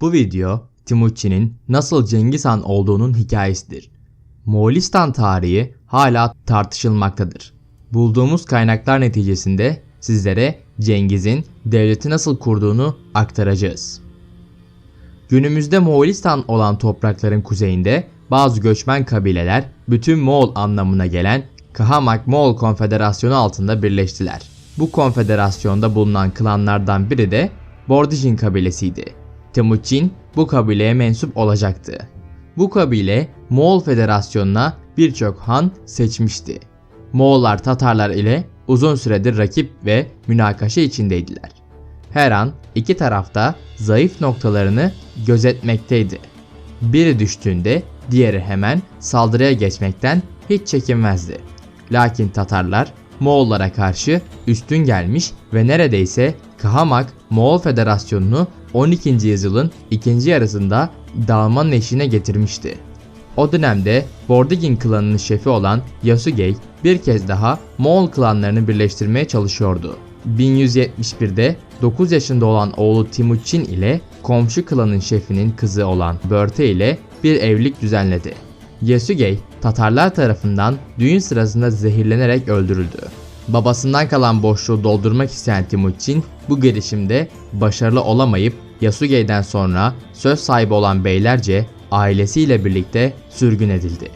Bu video Timuçin'in nasıl Cengiz Han olduğunun hikayesidir. Moğolistan tarihi hala tartışılmaktadır. Bulduğumuz kaynaklar neticesinde sizlere Cengiz'in devleti nasıl kurduğunu aktaracağız. Günümüzde Moğolistan olan toprakların kuzeyinde bazı göçmen kabileler bütün Moğol anlamına gelen Kahamak Moğol Konfederasyonu altında birleştiler. Bu konfederasyonda bulunan klanlardan biri de Bordijin kabilesiydi. Timuçin bu kabileye mensup olacaktı. Bu kabile Moğol Federasyonu'na birçok han seçmişti. Moğollar Tatarlar ile uzun süredir rakip ve münakaşa içindeydiler. Her an iki tarafta zayıf noktalarını gözetmekteydi. Biri düştüğünde diğeri hemen saldırıya geçmekten hiç çekinmezdi. Lakin Tatarlar Moğollara karşı üstün gelmiş ve neredeyse Kahamak Moğol Federasyonu'nu 12. yüzyılın ikinci yarısında dağılmanın eşiğine getirmişti. O dönemde Bordigin klanının şefi olan Yasugei bir kez daha Moğol klanlarını birleştirmeye çalışıyordu. 1171'de 9 yaşında olan oğlu Timuçin ile komşu klanın şefinin kızı olan Börte ile bir evlilik düzenledi. Yasugei Tatarlar tarafından düğün sırasında zehirlenerek öldürüldü. Babasından kalan boşluğu doldurmak isteyen Timuçin bu girişimde başarılı olamayıp Yasugei'den sonra söz sahibi olan beylerce ailesiyle birlikte sürgün edildi.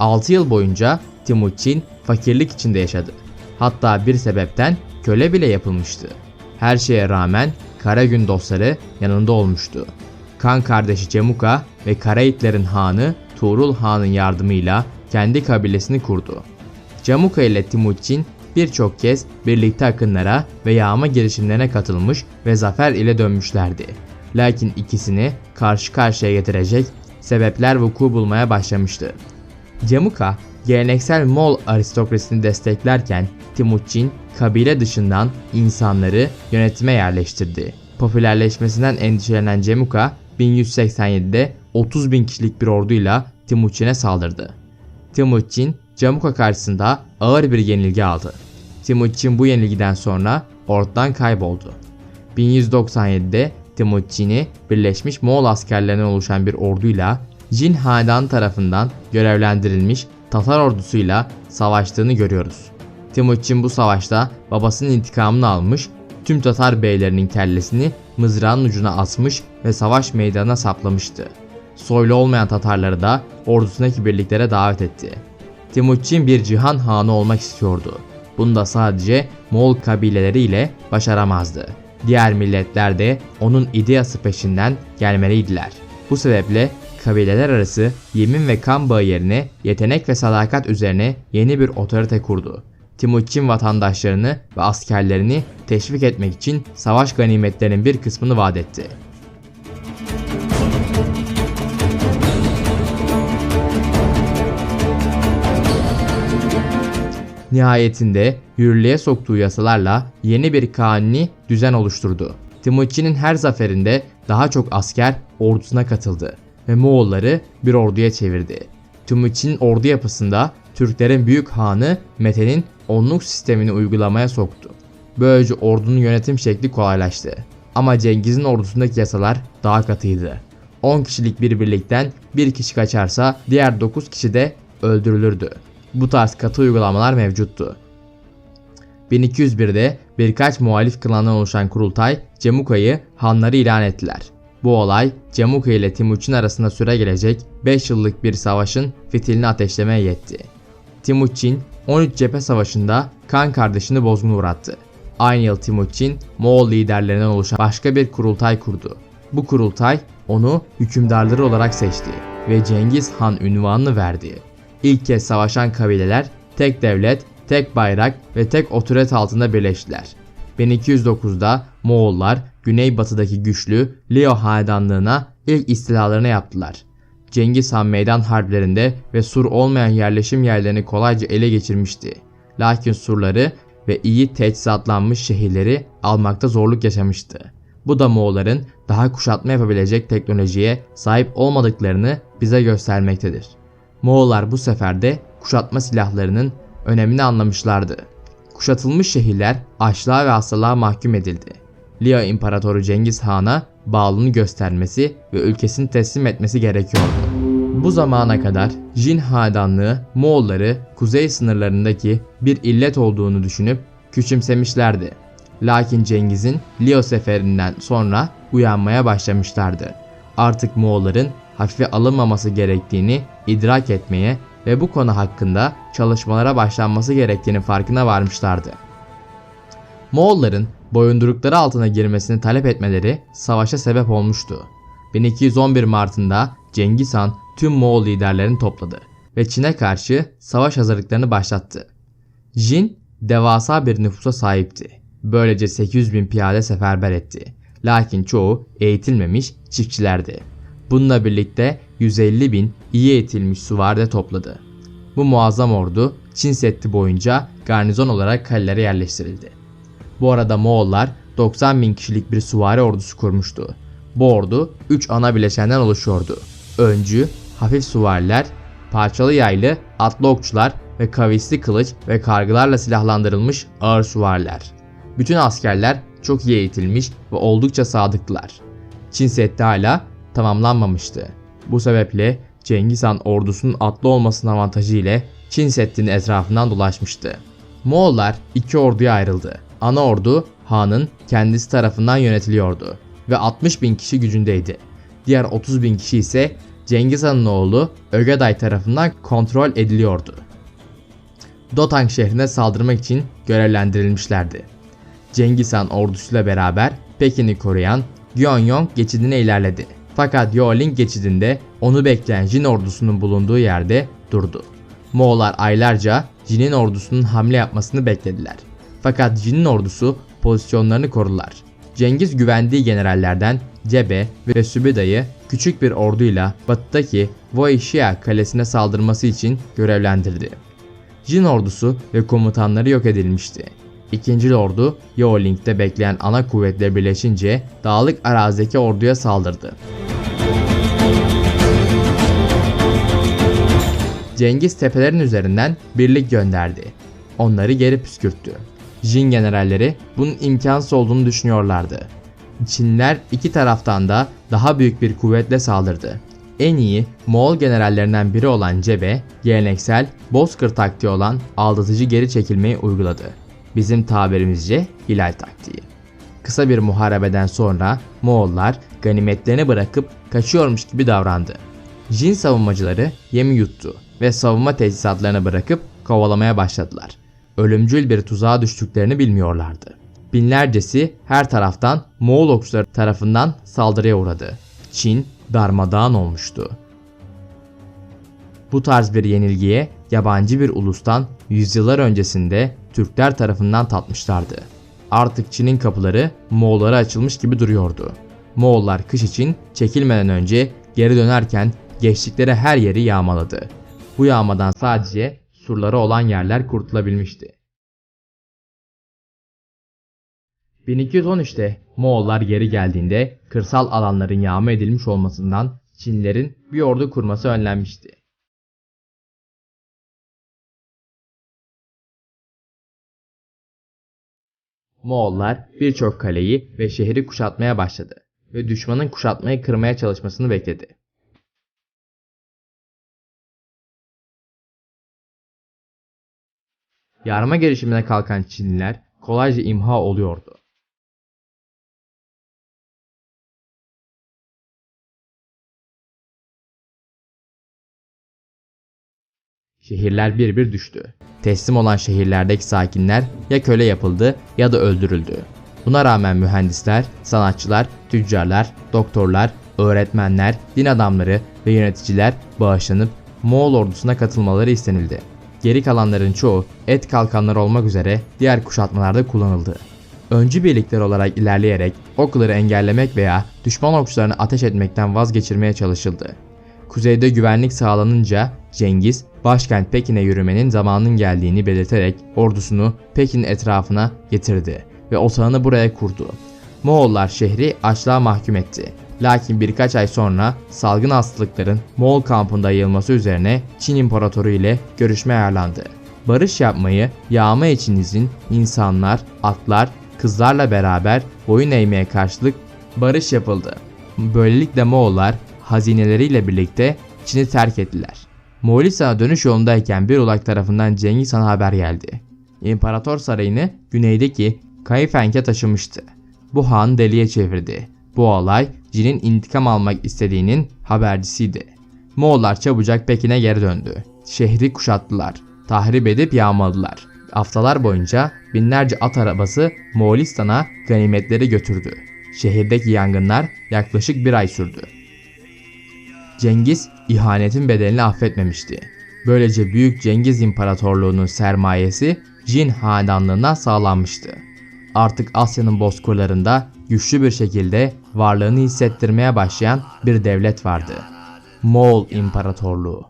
6 yıl boyunca Timuçin fakirlik içinde yaşadı. Hatta bir sebepten köle bile yapılmıştı. Her şeye rağmen Karagün dostları yanında olmuştu. Kan kardeşi Cemuka ve Karaitlerin hanı Tuğrul Han'ın yardımıyla kendi kabilesini kurdu. Camuka ile Timuçin birçok kez birlikte akınlara ve yağma girişimlerine katılmış ve zafer ile dönmüşlerdi. Lakin ikisini karşı karşıya getirecek sebepler vuku bulmaya başlamıştı. Camuka geleneksel Moğol aristokrasisini desteklerken Timuçin kabile dışından insanları yönetime yerleştirdi. Popülerleşmesinden endişelenen Cemuka 1187'de 30 bin kişilik bir orduyla Timuçin'e saldırdı. Timuçin Camuka karşısında ağır bir yenilgi aldı. Timuçin bu yenilgiden sonra ortadan kayboldu. 1197'de Timuçin'i Birleşmiş Moğol askerlerinden oluşan bir orduyla Jin Hanedanı tarafından görevlendirilmiş Tatar ordusuyla savaştığını görüyoruz. Timuçin bu savaşta babasının intikamını almış, tüm Tatar beylerinin kellesini mızrağın ucuna asmış ve savaş meydanına saplamıştı. Soylu olmayan Tatarları da ordusundaki birliklere davet etti. Timuçin bir cihan hanı olmak istiyordu. Bunu da sadece Moğol kabileleriyle başaramazdı. Diğer milletler de onun ideası peşinden gelmeliydiler. Bu sebeple kabileler arası yemin ve kan bağı yerine yetenek ve sadakat üzerine yeni bir otorite kurdu. Timuçin vatandaşlarını ve askerlerini teşvik etmek için savaş ganimetlerinin bir kısmını vaat etti. Nihayetinde yürürlüğe soktuğu yasalarla yeni bir kanuni düzen oluşturdu. Timuçin'in her zaferinde daha çok asker ordusuna katıldı ve Moğolları bir orduya çevirdi. Timuçin'in ordu yapısında Türklerin büyük hanı Mete'nin onluk sistemini uygulamaya soktu. Böylece ordunun yönetim şekli kolaylaştı. Ama Cengiz'in ordusundaki yasalar daha katıydı. 10 kişilik bir birlikten bir kişi kaçarsa diğer 9 kişi de öldürülürdü. Bu tarz katı uygulamalar mevcuttu. 1201'de birkaç muhalif klandan oluşan kurultay Cemuka'yı hanları ilan ettiler. Bu olay Cemuka ile Timuçin arasında süre gelecek 5 yıllık bir savaşın fitilini ateşlemeye yetti. Timuçin 13 cephe savaşında kan kardeşini bozguna uğrattı. Aynı yıl Timuçin Moğol liderlerinden oluşan başka bir kurultay kurdu. Bu kurultay onu hükümdarları olarak seçti ve Cengiz Han ünvanını verdi. İlk kez savaşan kabileler tek devlet, tek bayrak ve tek otorit altında birleştiler. 1209'da Moğollar güneybatıdaki güçlü Leo hanedanlığına ilk istilalarını yaptılar. Cengiz Han meydan harplerinde ve sur olmayan yerleşim yerlerini kolayca ele geçirmişti. Lakin surları ve iyi teçhizatlanmış şehirleri almakta zorluk yaşamıştı. Bu da Moğolların daha kuşatma yapabilecek teknolojiye sahip olmadıklarını bize göstermektedir. Moğollar bu sefer de kuşatma silahlarının önemini anlamışlardı. Kuşatılmış şehirler açlığa ve hastalığa mahkum edildi. Lia İmparatoru Cengiz Han'a bağlılığını göstermesi ve ülkesini teslim etmesi gerekiyordu. Bu zamana kadar Jin hanedanlığı Moğolları kuzey sınırlarındaki bir illet olduğunu düşünüp küçümsemişlerdi. Lakin Cengiz'in Leo seferinden sonra uyanmaya başlamışlardı. Artık Moğolların hafife alınmaması gerektiğini idrak etmeye ve bu konu hakkında çalışmalara başlanması gerektiğini farkına varmışlardı. Moğolların boyundurukları altına girmesini talep etmeleri savaşa sebep olmuştu. 1211 Mart'ında Cengiz Han tüm Moğol liderlerini topladı ve Çin'e karşı savaş hazırlıklarını başlattı. Jin devasa bir nüfusa sahipti. Böylece 800 bin piyade seferber etti. Lakin çoğu eğitilmemiş çiftçilerdi. Bununla birlikte 150 bin iyi eğitilmiş suvari topladı. Bu muazzam ordu Çin Seddi boyunca garnizon olarak kalelere yerleştirildi. Bu arada Moğollar 90 bin kişilik bir suvari ordusu kurmuştu. Bu ordu 3 ana bileşenden oluşuyordu. Öncü, hafif suvariler, parçalı yaylı, atlı okçular ve kavisli kılıç ve kargılarla silahlandırılmış ağır suvariler. Bütün askerler çok iyi eğitilmiş ve oldukça sadıktılar. Çin Seddi hala tamamlanmamıştı. Bu sebeple Cengiz Han ordusunun atlı olmasının avantajı ile Çin Seddi'nin etrafından dolaşmıştı. Moğollar iki orduya ayrıldı. Ana ordu Han'ın kendisi tarafından yönetiliyordu ve 60 bin kişi gücündeydi. Diğer 30 bin kişi ise Cengiz Han'ın oğlu Ögeday tarafından kontrol ediliyordu. Dotang şehrine saldırmak için görevlendirilmişlerdi. Cengiz Han ordusuyla beraber Pekin'i koruyan Gyeongyong geçidine ilerledi. Fakat Yoling geçidinde onu bekleyen Jin ordusunun bulunduğu yerde durdu. Moğollar aylarca Jin'in ordusunun hamle yapmasını beklediler. Fakat Jin'in ordusu pozisyonlarını korudular. Cengiz güvendiği generallerden Cebe ve Sübeda'yı küçük bir orduyla batıdaki Voishia kalesine saldırması için görevlendirdi. Jin ordusu ve komutanları yok edilmişti. İkinci ordu Yoling'de bekleyen ana kuvvetle birleşince dağlık arazideki orduya saldırdı. Cengiz tepelerin üzerinden birlik gönderdi. Onları geri püskürttü. Jin generalleri bunun imkansız olduğunu düşünüyorlardı. Çinliler iki taraftan da daha büyük bir kuvvetle saldırdı. En iyi Moğol generallerinden biri olan Cebe, geleneksel Bozkır taktiği olan aldatıcı geri çekilmeyi uyguladı. Bizim tabirimizce hilal taktiği. Kısa bir muharebeden sonra Moğollar ganimetlerini bırakıp kaçıyormuş gibi davrandı. Jin savunmacıları yemi yuttu ve savunma tesisatlarını bırakıp kovalamaya başladılar. Ölümcül bir tuzağa düştüklerini bilmiyorlardı. Binlercesi her taraftan Moğol okçuları tarafından saldırıya uğradı. Çin darmadağın olmuştu. Bu tarz bir yenilgiye yabancı bir ulustan yüzyıllar öncesinde Türkler tarafından tatmışlardı. Artık Çin'in kapıları Moğollara açılmış gibi duruyordu. Moğollar kış için çekilmeden önce geri dönerken geçtikleri her yeri yağmaladı. Bu yağmadan sadece surları olan yerler kurtulabilmişti. 1213'te Moğollar geri geldiğinde kırsal alanların yağma edilmiş olmasından Çinlerin bir ordu kurması önlenmişti. Moğollar birçok kaleyi ve şehri kuşatmaya başladı ve düşmanın kuşatmayı kırmaya çalışmasını bekledi. Yarma girişimine kalkan Çinliler kolayca imha oluyordu. Şehirler bir bir düştü. Teslim olan şehirlerdeki sakinler ya köle yapıldı ya da öldürüldü. Buna rağmen mühendisler, sanatçılar, tüccarlar, doktorlar, öğretmenler, din adamları ve yöneticiler bağışlanıp Moğol ordusuna katılmaları istenildi. Geri kalanların çoğu et kalkanları olmak üzere diğer kuşatmalarda kullanıldı. Öncü birlikler olarak ilerleyerek okları engellemek veya düşman okçularını ateş etmekten vazgeçirmeye çalışıldı. Kuzeyde güvenlik sağlanınca Cengiz başkent Pekin'e yürümenin zamanının geldiğini belirterek ordusunu Pekin etrafına getirdi ve otağını buraya kurdu. Moğollar şehri açlığa mahkum etti. Lakin birkaç ay sonra salgın hastalıkların Moğol kampında yayılması üzerine Çin İmparatoru ile görüşme ayarlandı. Barış yapmayı yağma için izin insanlar, atlar, kızlarla beraber boyun eğmeye karşılık barış yapıldı. Böylelikle Moğollar hazineleriyle birlikte Çin'i terk ettiler. Moğolistan'a dönüş yolundayken bir ulak tarafından Cengiz Han'a haber geldi. İmparator sarayını güneydeki Kayfenk'e taşımıştı. Bu han deliye çevirdi. Bu olay Cin'in intikam almak istediğinin habercisiydi. Moğollar çabucak Pekin'e geri döndü. Şehri kuşattılar. Tahrip edip yağmaladılar. Haftalar boyunca binlerce at arabası Moğolistan'a ganimetleri götürdü. Şehirdeki yangınlar yaklaşık bir ay sürdü. Cengiz ihanetin bedelini affetmemişti. Böylece Büyük Cengiz İmparatorluğu'nun sermayesi Jin hanedanlığına sağlanmıştı. Artık Asya'nın bozkırlarında güçlü bir şekilde varlığını hissettirmeye başlayan bir devlet vardı. Moğol İmparatorluğu.